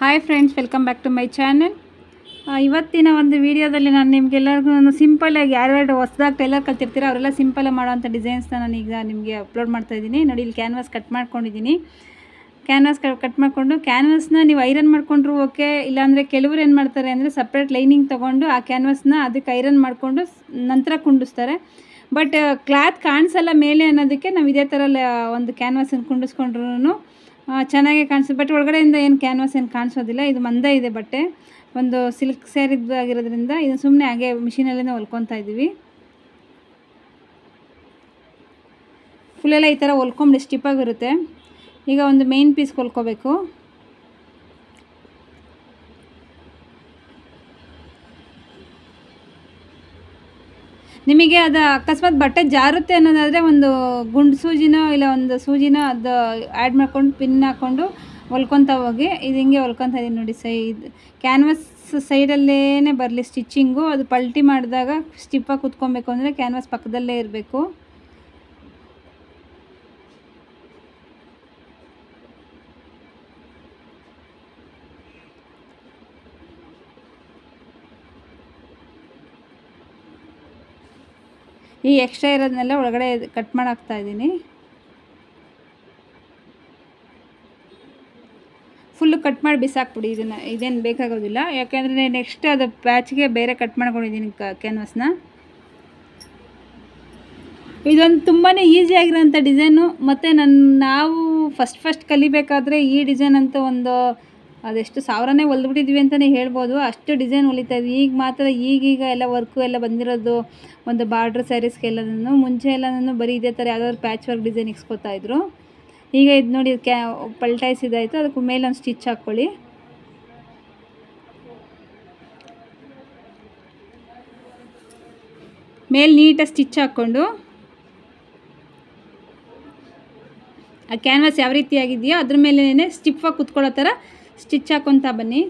Hi friends welcome back to my channel ಇವತ್ತಿನ ಒಂದು ವಿಡಿಯೋದಲ್ಲಿ ನಾನು ನಿಮಗೆಲ್ಲರಿಗೂ ಒಂದು ಸಿಂಪಲಾಗಿ ಯಾರ್ಯಾರು ಹೊಸದಾಗಿ ಟೈಲರ್ ಕಲ್ತಿರ್ತೀರ ಅವರೆಲ್ಲ ಸಿಂಪಲಾಗಿ ಮಾಡೋವಂಥ ಡಿಸೈನ್ಸ್ನ ನಾನು ಈಗ ನಿಮಗೆ ಅಪ್ಲೋಡ್ ಮಾಡ್ತಾ ಇದ್ದೀನಿ. ನೋಡಿ, ಇಲ್ಲಿ ಕ್ಯಾನ್ವಾಸ್ ಕಟ್ ಮಾಡ್ಕೊಂಡಿದ್ದೀನಿ. ಕ್ಯಾನ್ವಾಸ್ ಕಟ್ ಮಾಡಿಕೊಂಡು ಕ್ಯಾನ್ವಾಸ್ನ ನೀವು ಐರನ್ ಮಾಡಿಕೊಂಡ್ರು ಓಕೆ ಇಲ್ಲಾಂದರೆ ಕೆಲವರು ಏನು ಮಾಡ್ತಾರೆ ಅಂದರೆ ಸಪ್ರೇಟ್ ಲೈನಿಂಗ್ ತೊಗೊಂಡು ಆ ಕ್ಯಾನ್ವಾಸ್ನ ಅದಕ್ಕೆ ಐರನ್ ಮಾಡಿಕೊಂಡು ನಂತರ ಕುಂಡಿಸ್ತಾರೆ. ಬಟ್ ಕ್ಲಾತ್ ಕಾಣಿಸಲ್ಲ ಮೇಲೆ ಅನ್ನೋದಕ್ಕೆ ನಾವು ಇದೇ ಥರ ಒಂದು ಕ್ಯಾನ್ವಾಸನ್ನು ಕುಂಡಿಸ್ಕೊಂಡ್ರು ಚೆನ್ನಾಗಿ ಕಾಣಿಸ್ತು ಬಟ್ ಒಳಗಡೆಯಿಂದ ಏನು ಕ್ಯಾನ್ವಾಸ್ ಏನು ಕಾಣಿಸೋದಿಲ್ಲ. ಇದು ಮಂದ ಇದೆ ಬಟ್ಟೆ. ಒಂದು ಸಿಲ್ಕ್ ಸೇರಿದ್ದು ಆಗಿರೋದ್ರಿಂದ ಇದು ಸುಮ್ಮನೆ ಹಾಗೆ ಮಿಷಿನಲ್ಲೇ ಹೊಲ್ಕೊತಾ ಇದ್ದೀವಿ. ಫುಲ್ಲೆಲ್ಲ ಈ ಥರ ಹೊಲ್ಕೊಂಬಿಡಿ ಸ್ಟಿಪ್ಪಾಗಿರುತ್ತೆ ಈಗ ಒಂದು ಮೇನ್ ಪೀಸ್ ಹೊಲ್ಕೋಬೇಕು. ನಿಮಗೆ ಅದು ಅಕಸ್ಮಾತ್ ಬಟ್ಟೆ ಜಾರುತ್ತೆ ಅನ್ನೋದಾದರೆ ಒಂದು ಗುಂಡು ಸೂಜಿನೋ ಇಲ್ಲ ಒಂದು ಸೂಜಿನೋ ಅದು ಆ್ಯಡ್ ಮಾಡ್ಕೊಂಡು ಪಿನ್ ಹಾಕ್ಕೊಂಡು ಹೊಲ್ಕೊತ ಹೋಗಿ, ಇದು ಹಿಂಗೆ ಹೊಲ್ಕೊತ ಇದೀನಿ ನೋಡಿ ಸೈ, ಇದು ಕ್ಯಾನ್ವಸ್ ಸೈಡಲ್ಲೇ ಬರಲಿ ಸ್ಟಿಚ್ಚಿಂಗು ಅದು ಪಲ್ಟಿ ಮಾಡಿದಾಗ ಸ್ಟಿಪ್ಪಾಗಿ ಕುತ್ಕೊಬೇಕು ಅಂದರೆ ಕ್ಯಾನ್ವಾಸ್ ಪಕ್ಕದಲ್ಲೇ ಇರಬೇಕು. ಈ ಎಕ್ಸ್ಟ್ರಾ ಇರೋದನ್ನೆಲ್ಲ ಒಳಗಡೆ ಕಟ್ ಮಾಡಾಕ್ತಾ ಇದ್ದೀನಿ. ಫುಲ್ಲು ಕಟ್ ಮಾಡಿ ಬಿಸಾಕ್ಬಿಡಿ, ಇದನ್ನು, ಇದೇನು ಬೇಕಾಗೋದಿಲ್ಲ. ಯಾಕೆಂದರೆ ನೆಕ್ಸ್ಟ್ ಅದು ಪ್ಯಾಚ್ಗೆ ಬೇರೆ ಕಟ್ ಮಾಡ್ಕೊಂಡಿದ್ದೀನಿ ಕ್ಯಾನ್ವಸ್ನ ಇದೊಂದು ತುಂಬಾ ಈಸಿ ಆಗಿರೋಂಥ ಡಿಸೈನು ಮತ್ತು ನನ್ನ ನಾವು ಫಸ್ಟ್ ಫಸ್ಟ್ ಕಲಿಬೇಕಾದ್ರೆ ಈ ಡಿಸೈನ್ ಅಂತ ಒಂದು ಅದೆಷ್ಟು ಸಾವಿರನೇ ಹೊಲ್ದ್ಬಿಟ್ಟಿದ್ವಿ ಅಂತಲೇ ಹೇಳ್ಬೋದು. ಅಷ್ಟು ಡಿಸೈನ್ ಹೊಲಿತಾ ಇದ್ವಿ. ಈಗ ಮಾತ್ರ ಈಗೀಗ ಎಲ್ಲ ವರ್ಕು ಎಲ್ಲ ಬಂದಿರೋದು ಒಂದು ಬಾರ್ಡ್ರ್ ಸ್ಯಾರೀಸ್ಗೆಲ್ಲನೂ ಮುಂಚೆ ಎಲ್ಲನೂ ಬರೀ ಇದೇ ಥರ ಯಾವ್ದಾದ್ರು ಪ್ಯಾಚ್ ವರ್ಕ್ ಡಿಸೈನ್ ಇಕ್ಸ್ಕೊತಾ ಇದ್ರು. ಈಗ ಇದು ನೋಡಿ ಕ್ಯಾ ಪಲ್ಟಾಯಿಸಿದಾಯಿತು ಅದಕ್ಕೆ ಒಂದು ಸ್ಟಿಚ್ ಹಾಕ್ಕೊಳ್ಳಿ. ಮೇಲೆ ನೀಟಾಗಿ ಸ್ಟಿಚ್ ಹಾಕ್ಕೊಂಡು. ಆ ಕ್ಯಾನ್ವಾಸ್ ಯಾವ ರೀತಿ ಆಗಿದೆಯೋ ಅದ್ರ ಮೇಲೇ ಸ್ಟಿಫಾಗಿ ಕುತ್ಕೊಳ್ಳೋ ಥರ ಸ್ಟಿಚ್ ಹಾಕ್ಕೊತಾ ಬನ್ನಿ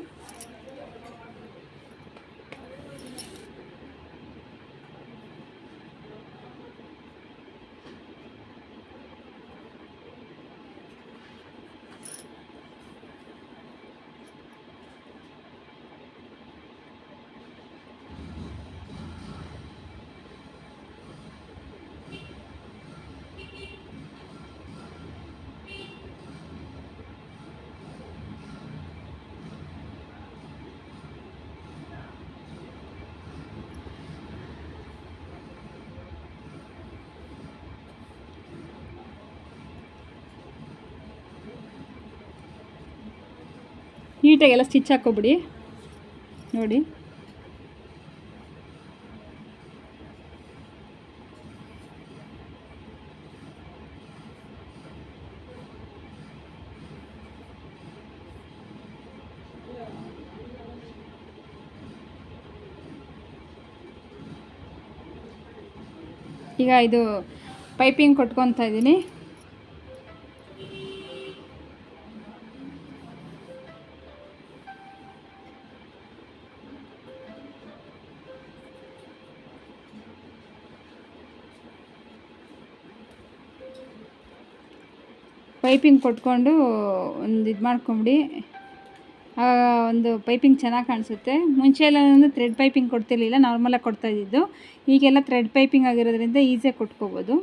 ನೀಟಾಗೆಲ್ಲ ಸ್ಟಿಚ್ ಹಾಕ್ಕೊಬಿಡಿ ನೋಡಿ. ಈಗ ಇದು ಪೈಪಿಂಗ್ ಕೊಟ್ಕೊತಾ ಇದ್ದೀನಿ. ಪೈಪಿಂಗ್ ಕೊಟ್ಕೊಂಡು ಒಂದು ಇದು ಮಾಡ್ಕೊಂಬಿಡಿ. ಒಂದು ಪೈಪಿಂಗ್ ಚೆನ್ನಾಗಿ ಕಾಣಿಸುತ್ತೆ. ಮುಂಚೆ ಎಲ್ಲ ನಾನು ಥ್ರೆಡ್ ಪೈಪಿಂಗ್ ಕೊಡ್ತಿರ್ಲಿಲ್ಲ ನಾರ್ಮಲಾಗಿ ಕೊಡ್ತಾ ಇದ್ದಿದ್ದು. ಈಗೆಲ್ಲ ಥ್ರೆಡ್ ಪೈಪಿಂಗ್ ಆಗಿರೋದ್ರಿಂದ ಈಸಿಯಾಗಿ ಕೊಟ್ಕೋಬೋದು.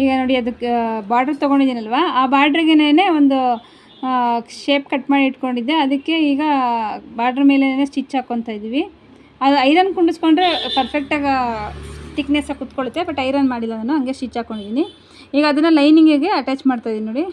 ಈಗ ನೋಡಿ ಅದಕ್ಕೆ ಬಾರ್ಡ್ರ್ ತೊಗೊಂಡಿದ್ದೀನಲ್ವ? ಆ ಬಾರ್ಡ್ರಿಗೇನೆ ಒಂದು ಶೇಪ್ ಕಟ್ ಮಾಡಿ ಇಟ್ಕೊಂಡಿದ್ದೆ. ಅದಕ್ಕೆ ಈಗ ಬಾರ್ಡ್ರ್ ಮೇಲೆ ಸ್ಟಿಚ್ ಹಾಕ್ಕೊತಾ ಇದ್ದೀವಿ. ಅದು ಐರನ್ ಕುಂಡಿಸ್ಕೊಂಡ್ರೆ ಪರ್ಫೆಕ್ಟಾಗಿ ತಿಕ್ನೆಸ್ಸಾಗಿ ಕುತ್ಕೊಳ್ಳುತ್ತೆ ಬಟ್ ಐರನ್ ಮಾಡಿಲ್ಲ ನಾನು, ಹಂಗೆ ಸ್ಟಿಚ್ ಹಾಕ್ಕೊಂಡಿದ್ದೀನಿ ಈಗ ಅದನ್ನು ಲೈನಿಂಗಿಗೆ ಅಟ್ಯಾಚ್ ಮಾಡ್ತಾಯಿದ್ದೀನಿ ನೋಡಿ.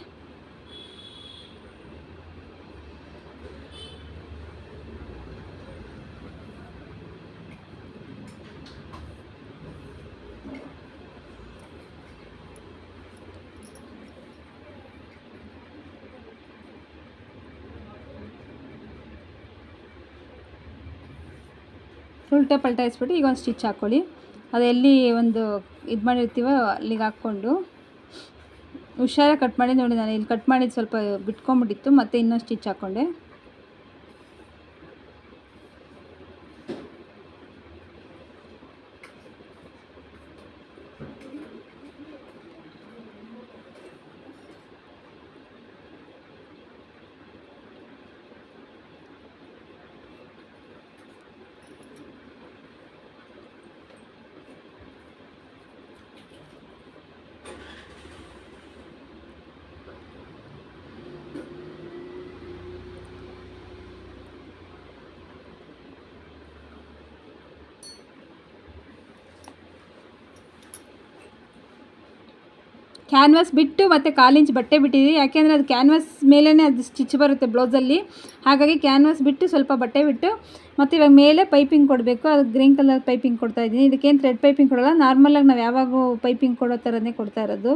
ಉಲ್ಟಾ ಪಲ್ಟಾಯಿಸ್ಬಿಟ್ಟು ಈಗ ಒಂದು ಸ್ಟಿಚ್ ಹಾಕ್ಕೊಳ್ಳಿ. ಅದು ಎಲ್ಲಿ ಒಂದು ಇದು ಮಾಡಿರ್ತೀವೋ ಅಲ್ಲಿಗೆ ಹಾಕ್ಕೊಂಡು. ಹುಷಾರಾಗಿ ಕಟ್ ಮಾಡಿ ನೋಡಿ ನಾನು. ಇಲ್ಲಿ ಕಟ್ ಮಾಡಿದ್ದು ಸ್ವಲ್ಪ ಬಿಟ್ಕೊಂಬಿಟ್ಟಿತ್ತು, ಮತ್ತು ಇನ್ನೊಂದು ಸ್ಟಿಚ್ ಹಾಕ್ಕೊಂಡೆ. ಕ್ಯಾನ್ವಾಸ್ ಬಿಟ್ಟು ಮತ್ತು ಕಾಲಿಂಚ್ ಬಟ್ಟೆ ಬಿಟ್ಟಿದ್ದೀವಿ ಯಾಕೆಂದರೆ ಅದು ಕ್ಯಾನ್ವಾಸ್ ಮೇಲೇ ಅದು ಸ್ಟಿಚ್ ಬರುತ್ತೆ ಬ್ಲೌಸಲ್ಲಿ. ಹಾಗಾಗಿ ಕ್ಯಾನ್ವಾಸ್ ಬಿಟ್ಟು ಸ್ವಲ್ಪ ಬಟ್ಟೆ ಬಿಟ್ಟು ಮತ್ತು ಇವಾಗ ಮೇಲೆ ಪೈಪಿಂಗ್ ಕೊಡಬೇಕು. ಅದು ಗ್ರೀನ್ ಕಲರ್ ಪೈಪಿಂಗ್ ಕೊಡ್ತಾಯಿದ್ದೀನಿ ಇದಕ್ಕೇನು ಥ್ರೆಡ್ ಪೈಪಿಂಗ್ ಕೊಡೋಲ್ಲ. ನಾರ್ಮಲಾಗಿ ನಾವು ಯಾವಾಗೂ ಪೈಪಿಂಗ್ ಕೊಡೋ ಥರನೇ ಕೊಡ್ತಾ ಇರೋದು.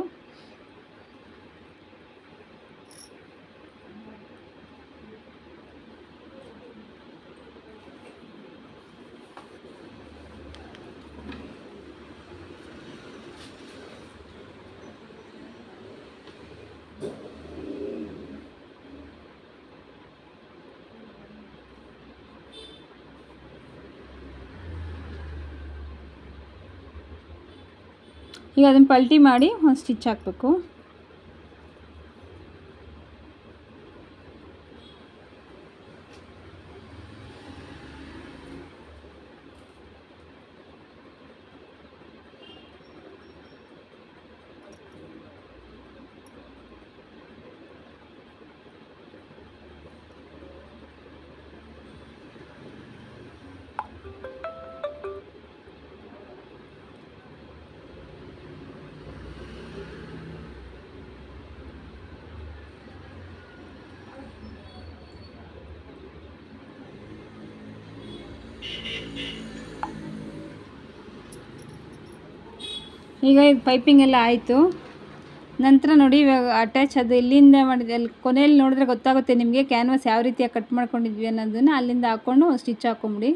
ಈಗ ಅದನ್ನು ಪಲ್ಟಿ ಮಾಡಿ ಒಂದು ಸ್ಟಿಚ್ ಹಾಕಬೇಕು. ಈಗ ಇದು ಪೈಪಿಂಗ್ ಎಲ್ಲ ಆಯಿತು. ನಂತರ ನೋಡಿ ಇವಾಗ ಅಟ್ಯಾಚ್ ಅದು ಇಲ್ಲಿಂದ ಮಾಡಿದೆ ಅಲ್ಲಿ ಕೊನೆಯಲ್ಲಿ ನೋಡಿದ್ರೆ ಗೊತ್ತಾಗುತ್ತೆ ನಿಮಗೆ ಕ್ಯಾನ್ವಾಸ್ ಯಾವ ರೀತಿಯಾಗಿ ಕಟ್ ಮಾಡ್ಕೊಂಡಿದ್ವಿ ಅನ್ನೋದನ್ನು ಅಲ್ಲಿಂದ ಹಾಕ್ಕೊಂಡು ಸ್ಟಿಚ್ ಹಾಕೊಂಬಿಡಿ.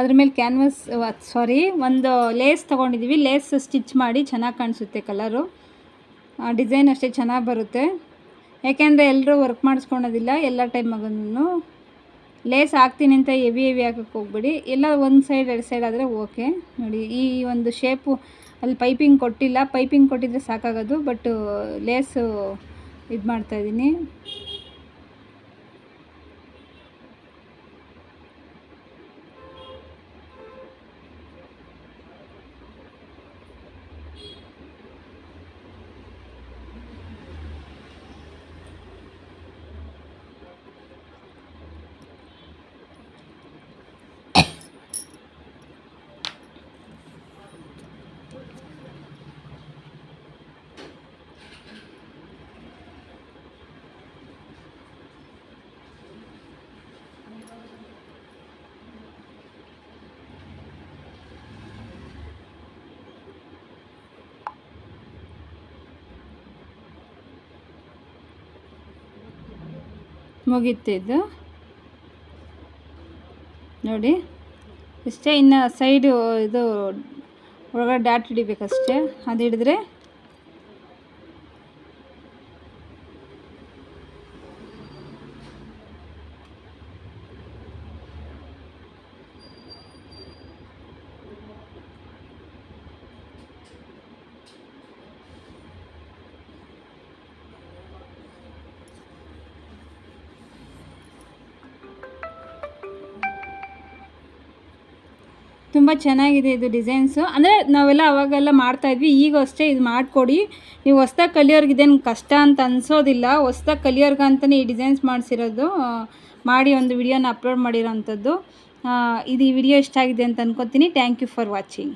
ಅದ್ರ ಮೇಲೆ ಕ್ಯಾನ್ವಸ್ ಸಾರಿ ಒಂದು ಲೇಸ್ ತೊಗೊಂಡಿದ್ದೀವಿ ಲೇಸ್ ಸ್ಟಿಚ್ ಮಾಡಿ ಚೆನ್ನಾಗಿ ಕಾಣಿಸುತ್ತೆ ಕಲರು ಡಿಸೈನ್ ಅಷ್ಟೇ ಚೆನ್ನಾಗಿ ಬರುತ್ತೆ. ಯಾಕೆಂದರೆ ಎಲ್ಲರೂ ವರ್ಕ್ ಮಾಡಿಸ್ಕೊಳೋದಿಲ್ಲ, ಎಲ್ಲ ಟೈಮಾಗೂ ಲೇಸ್ ಹಾಕ್ತೀನಿ ಅಂತ ಹೆವಿ ಹೆವಿ ಹಾಕಕ್ಕೆ ಹೋಗ್ಬೇಡಿ. ಎಲ್ಲ ಒಂದು ಸೈಡ್ ಎರಡು ಸೈಡ್ ಆದರೆ ಓಕೆ ನೋಡಿ, ಈ ಒಂದು ಶೇಪು ಅಲ್ಲಿ ಪೈಪಿಂಗ್ ಕೊಟ್ಟಿಲ್ಲ. ಪೈಪಿಂಗ್ ಕೊಟ್ಟಿದ್ರೆ ಸಾಕಾಗೋದು ಬಟ್ ಲೇಸು ಇದು ಮಾಡ್ತಾಯಿದ್ದೀನಿ ಮುಗೀತು ಇದು ನೋಡಿ ಇಷ್ಟೇ ಇನ್ನು ಸೈಡು ಇದು ಒಳಗಡೆ ಡಾಟ್ ಹಿಡಿಬೇಕಷ್ಟೇ. ಅದು ಹಿಡಿದ್ರೆ ತುಂಬ ಚೆನ್ನಾಗಿದೆ ಇದು ಡಿಸೈನ್ಸು. ಅಂದರೆ ನಾವೆಲ್ಲ ಅವಾಗೆಲ್ಲ ಮಾಡ್ತಾಯಿದ್ವಿ ಈಗ ಅಷ್ಟೇ ಇದು ಮಾಡಿಕೊಡಿ. ನೀವು ಹೊಸ್ದಾಗಿ ಕಲಿಯೋರ್ಗೆ ಇದೇನು ಕಷ್ಟ ಅಂತ ಅನಿಸೋದಿಲ್ಲ. ಹೊಸ್ದಾಗಿ ಕಲಿಯೋರ್ಗಂತಲೇ ಈ ಡಿಸೈನ್ಸ್ ಮಾಡಿಸಿರೋದು. ಮಾಡಿ ಒಂದು ವಿಡಿಯೋನ ಅಪ್ಲೋಡ್ ಮಾಡಿರೋ ಅಂಥದ್ದು ಇದು ಈ ವಿಡಿಯೋ ಇಷ್ಟ ಆಗಿದೆ ಅಂತ ಅನ್ಕೋತೀನಿ. Thank you for watching